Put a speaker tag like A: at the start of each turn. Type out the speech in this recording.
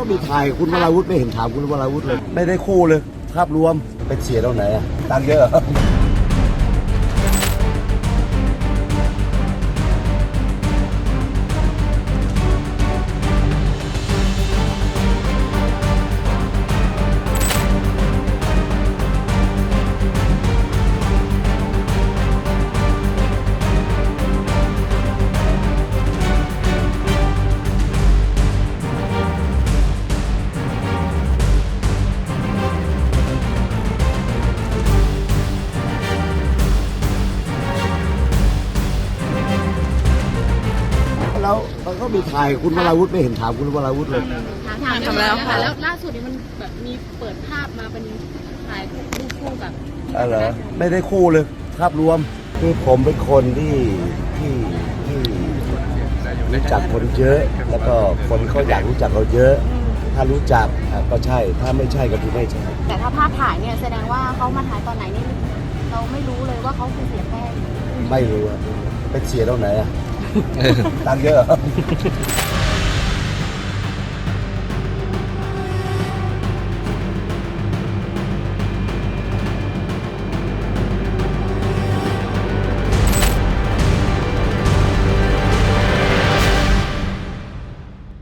A: ก็มีถ่ายคุณวราวุธไม่เห็นถามคุณวราวุธเลย ไม่ได้คู่เลย ภาพรวมไปเสียตรงไหนอะตังเยอะ แล้วมันก็มีถ่ายคุณวราวุธไม่เห็นถามคุณวราวุธเลย
B: ถาม
C: ทำแล้วค่ะ
B: แล้วล่าสุดนี้มันแบบมีเปิดภาพมาเป็นถ่ายรูปคู่กับ
A: อะไรอไม่ได้คู่เลยภาพรวมคือผมเป็นคนที่ที่ที่รู้จักคนเยอะ แล้วก็คนเขาอยากรู้จักเราเยอะ ถ้ารู้จักอะก็ใช่ ถ้าไม่ใช่ก็คือไม่ใช่
C: แต่ถ้าภาพถ่ายเนี่ยแสดงว่าเขามาถ่ายตอนไหนนี่เราไม่รู้เลยว่าเขาคือเสียแป้ง
A: ไม่รู้อะไปเสียตรงไหนอะ ตังค์เยอะเหรอ